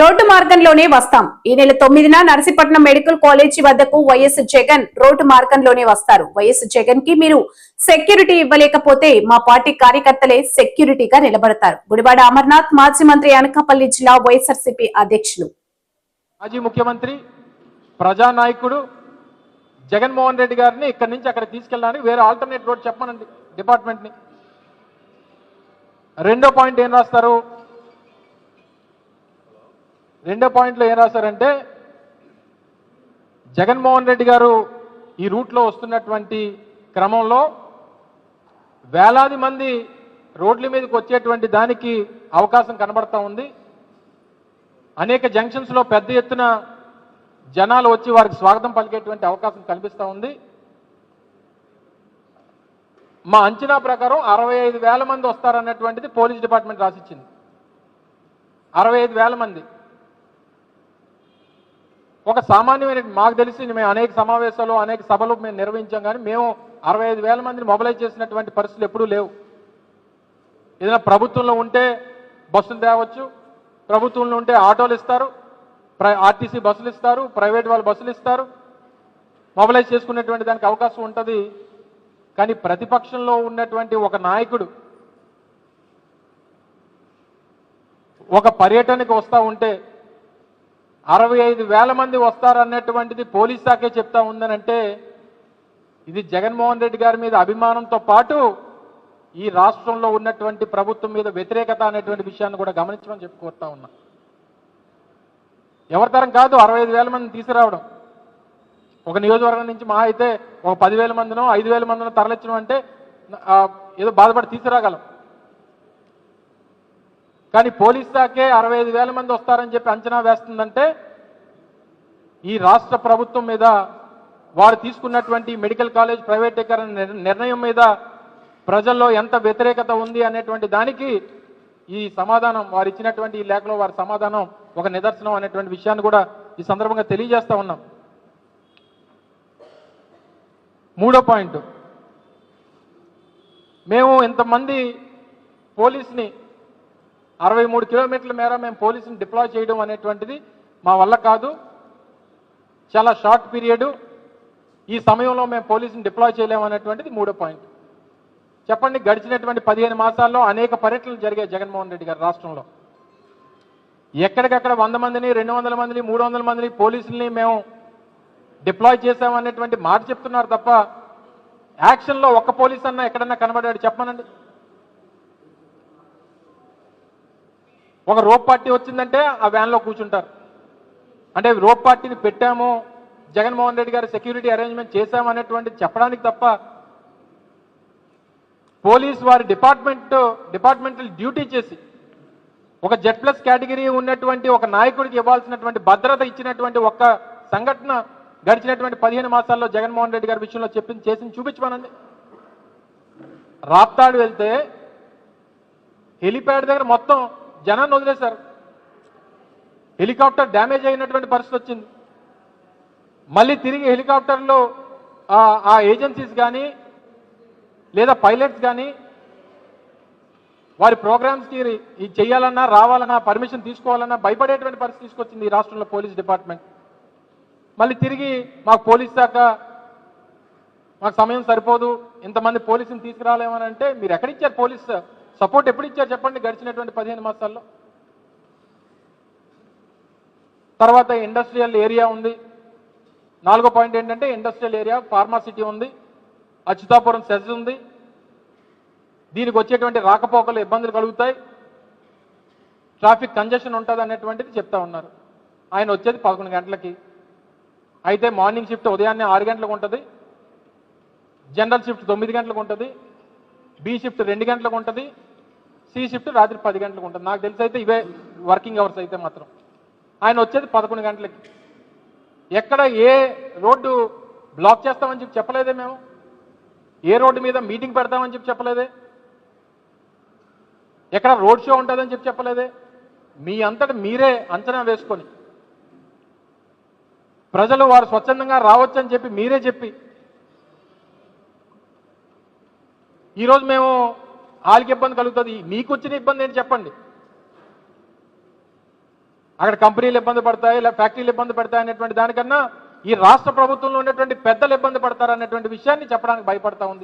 Road మార్గంలోనే వస్తాం. ఈ నెల తొమ్మిదిన నరసీపట్నం మెడికల్ కాలేజీ వద్దకు వైఎస్ జగన్ రోడ్డు మార్గంలోనే వస్తారు. వైఎస్ జగన్కి మీరు సెక్యూరిటీ ఇవ్వలేకపోతే మా పార్టీ కార్యకర్తలే సెక్యూరిటీగా నిలబడతారు. గుడివాడ అమర్నాథ్ మాజీ మంత్రి అనకాపల్లి జిల్లా వైఎస్ఆర్సీపీ అధ్యక్షులు. మాజీ ముఖ్యమంత్రి ప్రజానాయకుడు జగన్మోహన్ రెడ్డి గారిని ఇక్కడి నుంచి అక్కడ తీసుకెళ్ళడానికి వేరే ఆల్టర్నేట్ రోడ్ చెప్పమనండి డిపార్ట్మెంట్ని. రెండో పాయింట్ ఏం రాస్తారు? రెండో పాయింట్లో ఏం రాశారంటే జగన్మోహన్ రెడ్డి గారు ఈ రూట్లో వస్తున్నటువంటి క్రమంలో వేలాది మంది రోడ్ల మీదకి వచ్చేటువంటి దానికి అవకాశం కనబడతా ఉంది. అనేక జంక్షన్స్లో పెద్ద ఎత్తున జనాలు వచ్చి వారికి స్వాగతం పలికేటువంటి అవకాశం కనిపిస్తూ ఉంది. మా అంచనా ప్రకారం అరవై ఐదు వేల మంది వస్తారన్నటువంటిది పోలీస్ డిపార్ట్మెంట్ రాసిచ్చింది. అరవై ఐదు వేల మంది. ఒక సామాన్యమైన మాకు తెలిసి మేము అనేక సమావేశాలు అనేక సభలు మేము నిర్వహించాం కానీ మేము అరవై ఐదు వేల మందిని మొబలైజ్ చేసినటువంటి పరిస్థితులు ఎప్పుడూ లేవు. ఏదైనా ప్రభుత్వంలో ఉంటే బస్సులు తేవచ్చు ప్రభుత్వంలో ఉంటే ఆటోలు ఇస్తారు ఆర్టీసీ బస్సులు ఇస్తారు ప్రైవేట్ వాళ్ళు బస్సులు ఇస్తారు. మొబలైజ్ చేసుకునేటువంటి దానికి అవకాశం ఉంటుంది. కానీ ప్రతిపక్షంలో ఉన్నటువంటి ఒక నాయకుడు ఒక పర్యటనకి వస్తూ ఉంటే అరవై ఐదు వేల మంది వస్తారన్నటువంటిది పోలీస్ శాఖే చెప్తా ఉందనంటే ఇది జగన్మోహన్ రెడ్డి గారి మీద అభిమానంతో పాటు ఈ రాష్ట్రంలో ఉన్నటువంటి ప్రభుత్వం మీద వ్యతిరేకత అనేటువంటి విషయాన్ని కూడా గమనించమని చెప్పి ఉన్నా. ఎవరితరం కాదు అరవై ఐదు వేల మందిని తీసుకురావడం. ఒక నియోజకవర్గం నుంచి మహా అయితే ఒక పదివేల మందినో ఐదు వేల మందినో తరలించడం అంటే ఏదో బాధపడి తీసుకురాగలం. కానీ పోలీస్ శాఖే అరవై ఐదు వేల మంది వస్తారని చెప్పి అంచనా వేస్తుందంటే ఈ రాష్ట్ర ప్రభుత్వం మీద వారు తీసుకున్నటువంటి మెడికల్ కాలేజ్ ప్రైవేటీకరణ నిర్ణయం మీద ప్రజల్లో ఎంత వ్యతిరేకత ఉంది అనేటువంటి దానికి ఈ సమాధానం వారు ఇచ్చినటువంటి ఈ లేఖలో వారి సమాధానం ఒక నిదర్శనం అనేటువంటి విషయాన్ని కూడా ఈ సందర్భంగా తెలియజేస్తా ఉన్నాం. మూడో పాయింట్. మేము ఇంతమంది పోలీస్ని అరవై మూడు కిలోమీటర్ల మేర మేము పోలీసుని డిప్లాయ్ చేయడం అనేటువంటిది మా వల్ల కాదు. చాలా షార్ట్ పీరియడ్. ఈ సమయంలో మేము పోలీసుని డిప్లాయ్ చేయలేము అనేటువంటిది మూడో పాయింట్. చెప్పండి గడిచినటువంటి పదిహేను మాసాల్లో అనేక పర్యటనలు జరిగాయి జగన్మోహన్ రెడ్డి గారు రాష్ట్రంలో. ఎక్కడికక్కడ వంద మందిని రెండు వందల మందిని మూడు వందల మందిని పోలీసుల్ని మేము డిప్లాయ్ చేసామనేటువంటి మాట చెప్తున్నారు తప్ప యాక్షన్లో ఒక్క పోలీస్ అన్నా ఎక్కడన్నా కనబడాడు చెప్పమనండి ఒక రోప్ పార్టీ వచ్చిందంటే ఆ వ్యాన్లో కూర్చుంటారు. అంటే రోప్ పార్టీని పెట్టాము జగన్మోహన్ రెడ్డి గారు సెక్యూరిటీ అరేంజ్మెంట్ చేశాము అనేటువంటిది చెప్పడానికి తప్ప పోలీస్ వారి డిపార్ట్మెంట్ డిపార్ట్మెంటల్ డ్యూటీ చేసి ఒక జెడ్ ప్లస్ కేటగిరీ ఉన్నటువంటి ఒక నాయకుడికి ఇవ్వాల్సినటువంటి భద్రత ఇచ్చినటువంటి ఒక్క సంఘటన గడిచినటువంటి పదిహేను మాసాల్లో జగన్మోహన్ రెడ్డి గారి విషయంలో చెప్పింది చేసింది చూపించమనండి. రాప్తాడు వెళ్తే హెలిప్యాడ్ దగ్గర మొత్తం జనాన్ని వదిలేశారు. హెలికాప్టర్ డ్యామేజ్ అయినటువంటి పరిస్థితి వచ్చింది. మళ్ళీ తిరిగి హెలికాప్టర్లో ఆ- ఏజెన్సీస్ కానీ లేదా పైలట్స్ కానీ వారి ప్రోగ్రామ్స్కి ఇది చేయాలన్నా రావాలన్నా పర్మిషన్ తీసుకోవాలన్నా భయపడేటువంటి పరిస్థితి తీసుకొచ్చింది ఈ రాష్ట్రంలో పోలీస్ డిపార్ట్మెంట్. మళ్ళీ తిరిగి మాకు పోలీస్ శాఖ మాకు సమయం సరిపోదు ఇంతమంది పోలీసుని తీసుకురాలేమని అంటే మీరు ఎక్కడిచ్చారు పోలీస్ సపోర్ట్ ఎప్పుడు ఇచ్చారు చెప్పండి గడిచినటువంటి పదిహేను మాసాల్లో? తర్వాత ఇండస్ట్రియల్ ఏరియా ఉంది. నాలుగో పాయింట్ ఏంటంటే ఇండస్ట్రియల్ ఏరియా ఫార్మాసిటీ ఉంది అచ్యుతాపురం సెజ్ ఉంది. దీనికి వచ్చేటువంటి రాకపోకలు ఇబ్బందులు కలుగుతాయి. ట్రాఫిక్ కంజెషన్ ఉంటుంది అనేటువంటిది చెప్తా ఉన్నారు. ఆయన వచ్చేది పదకొండు గంటలకి. అయితే మార్నింగ్ షిఫ్ట్ ఉదయాన్నే ఆరు గంటలకు ఉంటుంది. జనరల్ షిఫ్ట్ తొమ్మిది గంటలకు ఉంటుంది. బి షిఫ్ట్ రెండు గంటలకు ఉంటుంది సి షిఫ్ట్ రాత్రి పది గంటలకు ఉంటుంది. నాకు తెలిసి అయితే ఇవే వర్కింగ్ అవర్స్ అయితే మాత్రం. ఆయన వచ్చేది పదకొండు గంటలకి. ఎక్కడ ఏ రోడ్డు బ్లాక్ చేస్తామని చెప్పి చెప్పలేదే మేము. ఏ రోడ్డు మీద మీటింగ్ పెడతామని చెప్పి చెప్పలేదే. ఎక్కడ రోడ్ షో ఉంటుందని చెప్పి చెప్పలేదే. మీ అంతటి మీరే అంచనా వేసుకొని ప్రజలు వారు స్వచ్ఛందంగా రావచ్చని చెప్పి మీరే చెప్పి ఈరోజు మేము వాళ్ళకి ఇబ్బంది కలుగుతుంది. మీకు వచ్చిన ఇబ్బంది ఏంటి చెప్పండి. అక్కడ కంపెనీలు ఇబ్బంది పడతాయి లేదా ఫ్యాక్టరీలు ఇబ్బంది పడతాయి అనేటువంటి దానికన్నా ఈ రాష్ట్ర ప్రభుత్వంలో ఉన్నటువంటి పెద్దలు ఇబ్బంది పడతారు అనేటువంటి విషయాన్ని చెప్పడానికి భయపడతా ఉంది.